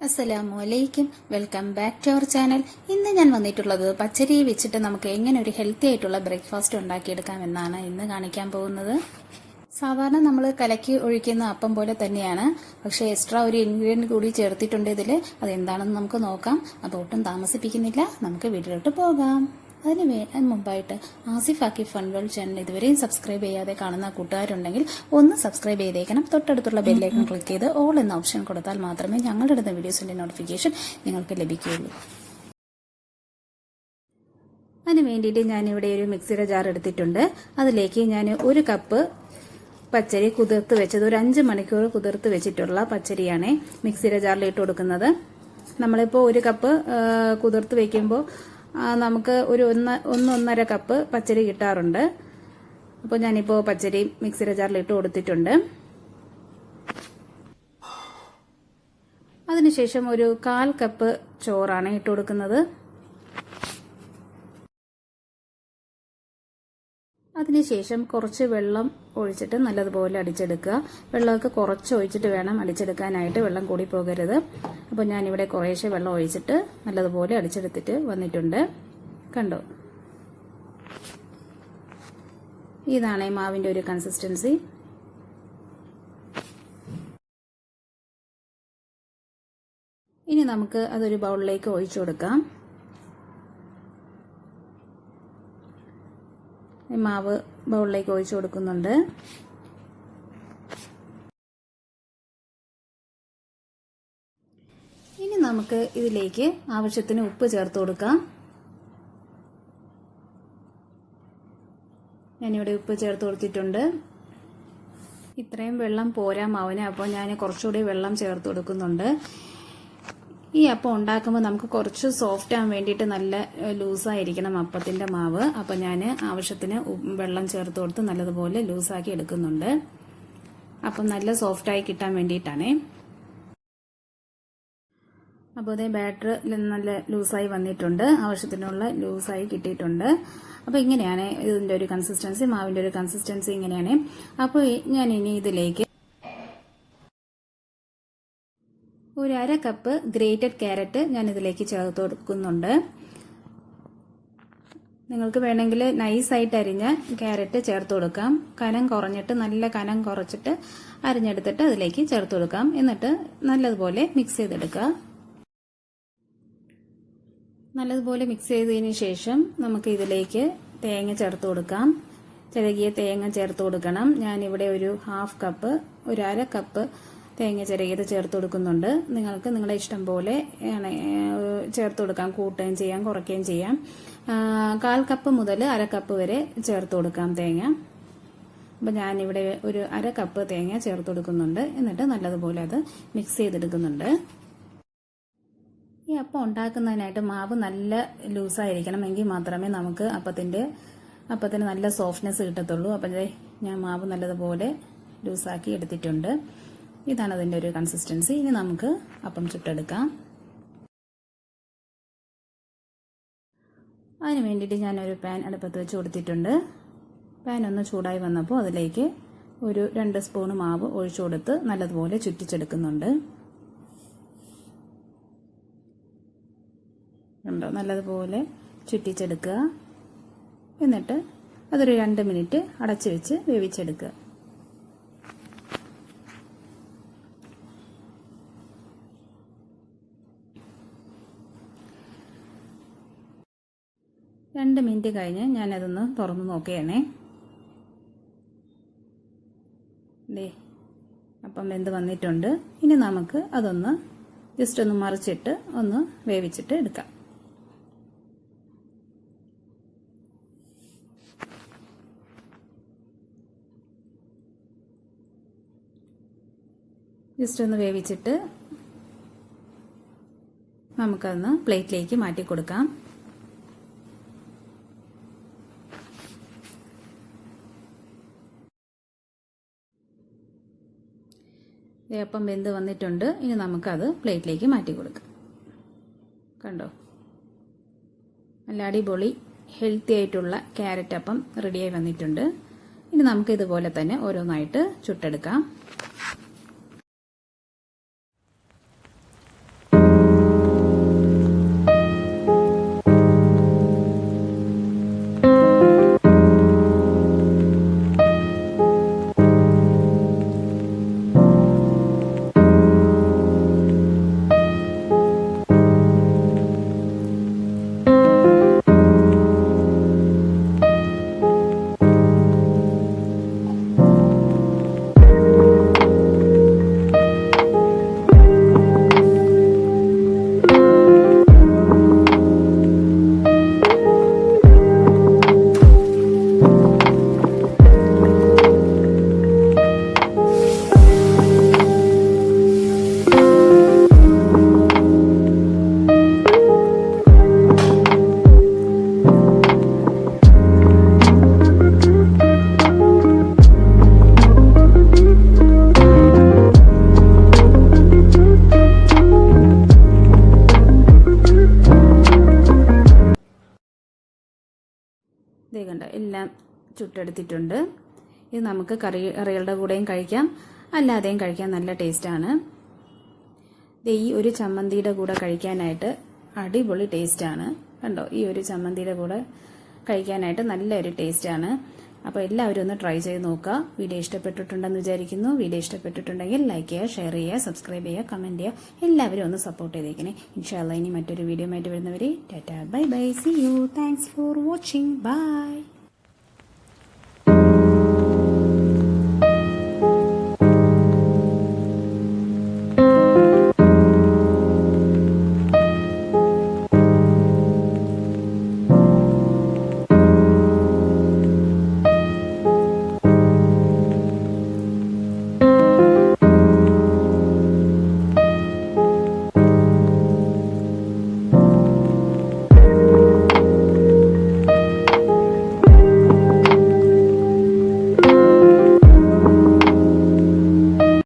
അസ്സലാമു അലൈക്കും. Welcome back to our channel ഇന്ന് ഞാൻ വന്നിട്ടുള്ളത് പച്ചരി വെച്ചിട്ട് നമുക്ക് എങ്ങനെ ഒരു ഹെൽത്തി ആയിട്ടുള്ള ബ്രേക്ക്ഫാസ്റ്റ് ഉണ്ടാക്കിയെടുക്കാം എന്നാണ് ഇന്ന് കാണിക്കാൻ പോകുന്നത്. സാധാരണ നമ്മൾ കലക്കി ഒഴിക്കുന്ന അപ്പം പോലെ തന്നെയാണ്. പക്ഷേ എക്സ്ട്രാ ഒരു ഇൻഗ്രീഡിയന്റ് കൂടി ചേർത്തിട്ടുണ്ട് ഇതിൽ അതെന്താണെന്ന് നമുക്ക് നോക്കാം. അപ്പോൾ ഒട്ടും താമസിപ്പിക്കുന്നില്ല. നമുക്ക് വീട്ടിലോട്ട് പോകാം. അതിന് വേ മുമ്പായിട്ട് ആസിഫ് ആക്കി ഫൺവേൾ ചാനൽ ഇതുവരെയും സബ്സ്ക്രൈബ് ചെയ്യാതെ കാണുന്ന കൂട്ടുകാരുണ്ടെങ്കിൽ ഒന്ന് സബ്സ്ക്രൈബ് ചെയ്തേക്കണം. തൊട്ടടുത്തുള്ള ബെല്ലൈക്കൺ ക്ലിക്ക് ചെയ്ത് ഓൾ എന്ന ഓപ്ഷൻ കൊടുത്താൽ മാത്രമേ ഞങ്ങളുടെ ഇടുന്ന വീഡിയോസിന്റെ നോട്ടിഫിക്കേഷൻ നിങ്ങൾക്ക് ലഭിക്കുകയുള്ളൂ. അതിന് വേണ്ടിയിട്ട് ഞാനിവിടെ ഒരു മിക്സിയുടെ ജാർ എടുത്തിട്ടുണ്ട്. അതിലേക്ക് ഞാൻ ഒരു കപ്പ് പച്ചരി കുതിർത്ത് വെച്ചത് ഒരു അഞ്ച് മണിക്കൂർ കുതിർത്ത് വെച്ചിട്ടുള്ള പച്ചരിയാണ് മിക്സിയുടെ ജാറിൽ ഇട്ട് കൊടുക്കുന്നത്. നമ്മളിപ്പോൾ ഒരു കപ്പ് കുതിർത്ത് വെക്കുമ്പോൾ നമുക്ക് ഒരു ഒന്ന് ഒന്നൊന്നര കപ്പ് പച്ചരി കിട്ടാറുണ്ട്. അപ്പോൾ ഞാനിപ്പോൾ പച്ചരി മിക്സിയുടെ ജാറിൽ ഇട്ട് കൊടുത്തിട്ടുണ്ട്. അതിനുശേഷം ഒരു കാൽ കപ്പ് ചോറാണ് ഇട്ട് കൊടുക്കുന്നത്. അതിനുശേഷം കുറച്ച് വെള്ളം ഒഴിച്ചിട്ട് നല്ലതുപോലെ അടിച്ചെടുക്കുക. വെള്ളമൊക്കെ കുറച്ച് ഒഴിച്ചിട്ട് വേണം അടിച്ചെടുക്കാനായിട്ട് വെള്ളം കൂടി പോകരുത്. അപ്പോൾ ഞാനിവിടെ കുറേശ്ശെ വെള്ളം ഒഴിച്ചിട്ട് നല്ലതുപോലെ അടിച്ചെടുത്തിട്ട് വന്നിട്ടുണ്ട്. കണ്ടോ? ഇതാണ് മാവിന്റെ ഒരു കൺസിസ്റ്റൻസി ഇനി നമുക്ക് അതൊരു ബൗളിലേക്ക് ഒഴിച്ചു കൊടുക്കാം. മാവ് ബൗളിലേക്ക് ഒഴിച്ചു കൊടുക്കുന്നുണ്ട്. ഇനി നമുക്ക് ഇതിലേക്ക് ആവശ്യത്തിന് ഉപ്പ് ചേർത്ത് കൊടുക്കാം. ഞാനിവിടെ ഉപ്പ് ചേർത്ത് കൊടുത്തിട്ടുണ്ട്. ഇത്രയും വെള്ളം പോരാ മാവിന് അപ്പോൾ ഞാൻ കുറച്ചുകൂടി വെള്ളം ചേർത്ത് കൊടുക്കുന്നുണ്ട്. ഈ അപ്പം ഉണ്ടാക്കുമ്പോൾ നമുക്ക് കുറച്ച് സോഫ്റ്റ് ആകാൻ വേണ്ടിയിട്ട് നല്ല ലൂസായിരിക്കണം അപ്പത്തിന്റെ മാവ്. അപ്പം ഞാൻ ആവശ്യത്തിന് വെള്ളം ചേർത്ത് കൊടുത്ത് നല്ലതുപോലെ ലൂസാക്കി എടുക്കുന്നുണ്ട്. അപ്പം നല്ല സോഫ്റ്റായി കിട്ടാൻ വേണ്ടിയിട്ടാണേ. അപ്പോൾ അതേ ബാറ്റർ നല്ല ലൂസായി വന്നിട്ടുണ്ട്. ആവശ്യത്തിനുള്ള ലൂസായി കിട്ടിയിട്ടുണ്ട്. അപ്പോൾ ഇങ്ങനെയാണ് ഇതിന്റെ ഒരു കൺസിസ്റ്റൻസി മാവിന്റെ ഒരു കൺസിസ്റ്റൻസി ഇങ്ങനെയാണ്. അപ്പോൾ ഞാൻ ഇനി ഇതിലേക്ക് ഒരു അര കപ്പ് ഗ്രേറ്റഡ് ക്യാരറ്റ് ഞാൻ ഇതിലേക്ക് ചേർത്ത് കൊടുക്കുന്നുണ്ട്. നിങ്ങൾക്ക് വേണമെങ്കിൽ നൈസായിട്ട് അരിഞ്ഞ ക്യാരറ്റ് ചേർത്ത് കൊടുക്കാം. കനം കുറഞ്ഞിട്ട് നല്ല കനം കുറച്ചിട്ട് അരിഞ്ഞെടുത്തിട്ട് അതിലേക്ക് ചേർത്ത് കൊടുക്കാം. എന്നിട്ട് നല്ലതുപോലെ മിക്സ് ചെയ്തെടുക്കുക. നല്ലതുപോലെ മിക്സ് ചെയ്തതിന് ശേഷം നമുക്ക് ഇതിലേക്ക് തേങ്ങ ചേർത്ത് കൊടുക്കാം. ചിരകിയ തേങ്ങ ചേർത്ത് കൊടുക്കണം. ഞാനിവിടെ ഒരു ഹാഫ് കപ്പ് ഒരു അര കപ്പ് തേങ്ങ ചിരകിയത് ചേർത്ത് കൊടുക്കുന്നുണ്ട്. നിങ്ങൾക്ക് നിങ്ങളുടെ ഇഷ്ടം പോലെ ചേർത്ത് കൊടുക്കാം. കൂട്ടുകയും ചെയ്യാം കുറയ്ക്കുകയും ചെയ്യാം. കാൽ കപ്പ് മുതൽ അര കപ്പ് വരെ ചേർത്ത് കൊടുക്കാം തേങ്ങ. അപ്പം ഞാനിവിടെ ഒരു അര കപ്പ് തേങ്ങ ചേർത്ത് കൊടുക്കുന്നുണ്ട്. എന്നിട്ട് നല്ലതുപോലെ അത് മിക്സ് ചെയ്തെടുക്കുന്നുണ്ട്. ഈ അപ്പം ഉണ്ടാക്കുന്നതിനായിട്ട് മാവ് നല്ല ലൂസായിരിക്കണം എങ്കിൽ മാത്രമേ നമുക്ക് അപ്പത്തിന്റെ അപ്പത്തിന് നല്ല സോഫ്റ്റ്നെസ് കിട്ടത്തുള്ളൂ. അപ്പം ഞാൻ മാവ് നല്ലതുപോലെ ലൂസാക്കി എടുത്തിട്ടുണ്ട്. ഇതാണ് അതിന്റെ ഒരു കൺസിസ്റ്റൻസി ഇനി നമുക്ക് അപ്പം ചുട്ടെടുക്കാം. അതിന് വേണ്ടിയിട്ട് ഞാനൊരു പാൻ അടുപ്പത്ത് വെച്ച് കൊടുത്തിട്ടുണ്ട്. പാൻ ഒന്ന് ചൂടായി വന്നപ്പോൾ അതിലേക്ക് ഒരു രണ്ട് സ്പൂൺ മാവ് ഒഴിച്ചു കൊടുത്ത് നല്ലതുപോലെ ചുറ്റിച്ചെടുക്കുന്നുണ്ട്. ഉണ്ടോ നല്ലതുപോലെ ചുറ്റിച്ചെടുക്കുക. എന്നിട്ട് അതൊരു രണ്ട് മിനിറ്റ് അടച്ചു വെച്ച് വേവിച്ചെടുക്കുക. രണ്ട് മിനിറ്റ് കഴിഞ്ഞ് ഞാനതൊന്ന് തുറന്ന് നോക്കുകയാണേ. ദേ അപ്പം വെന്ത് വന്നിട്ടുണ്ട്. ഇനി നമുക്ക് അതൊന്ന് ജസ്റ്റ് ഒന്ന് മറിച്ചിട്ട് ഒന്ന് വേവിച്ചിട്ട് എടുക്കാം. ജസ്റ്റ് ഒന്ന് വേവിച്ചിട്ട് നമുക്കതൊന്ന് പ്ലേറ്റിലേക്ക് മാറ്റി കൊടുക്കാം അപ്പം വെന്ത് വന്നിട്ടുണ്ട്. ഇനി നമുക്കത് പ്ലേറ്റിലേക്ക് മാറ്റി കൊടുക്കാം. കണ്ടോ? നല്ല അടിപൊളി ഹെൽത്തി ആയിട്ടുള്ള ക്യാരറ്റ് അപ്പം റെഡിയായി വന്നിട്ടുണ്ട്. ഇനി നമുക്ക് ഇതുപോലെ തന്നെ ഓരോന്നായിട്ട് ചുട്ടെടുക്കാം. ഇതേ കണ്ട എല്ലാം ചുട്ടെടുത്തിട്ടുണ്ട്. ഇത് നമുക്ക് കറി കറികളുടെ കൂടെയും കഴിക്കാം. അല്ലാതെയും കഴിക്കാൻ നല്ല ടേസ്റ്റാണ്. ഈ ഒരു ചമ്മന്തിയുടെ കൂടെ കഴിക്കാനായിട്ട് അടിപൊളി ടേസ്റ്റാണ്. കണ്ടോ ഈ ഒരു ചമ്മന്തിയുടെ കൂടെ കഴിക്കാനായിട്ട് നല്ലൊരു ടേസ്റ്റാണ്. അപ്പോൾ എല്ലാവരും ഒന്ന് ട്രൈ ചെയ്ത് നോക്കുക. വീഡിയോ ഇഷ്ടപ്പെട്ടിട്ടുണ്ടെന്ന് വിചാരിക്കുന്നു. വീഡിയോ ഇഷ്ടപ്പെട്ടിട്ടുണ്ടെങ്കിൽ ലൈക്ക് ചെയ്യുക ഷെയർ ചെയ്യുക സബ്സ്ക്രൈബ് ചെയ്യുക കമന്റ് ചെയ്യുക. എല്ലാവരും ഒന്ന് സപ്പോർട്ട് ചെയ്തേക്കണേ. ഇൻഷാല്ല ഇനി മറ്റൊരു വീഡിയോ ആയിട്ട് വരുന്നവരെ tata bye bye see you thanks for watching bye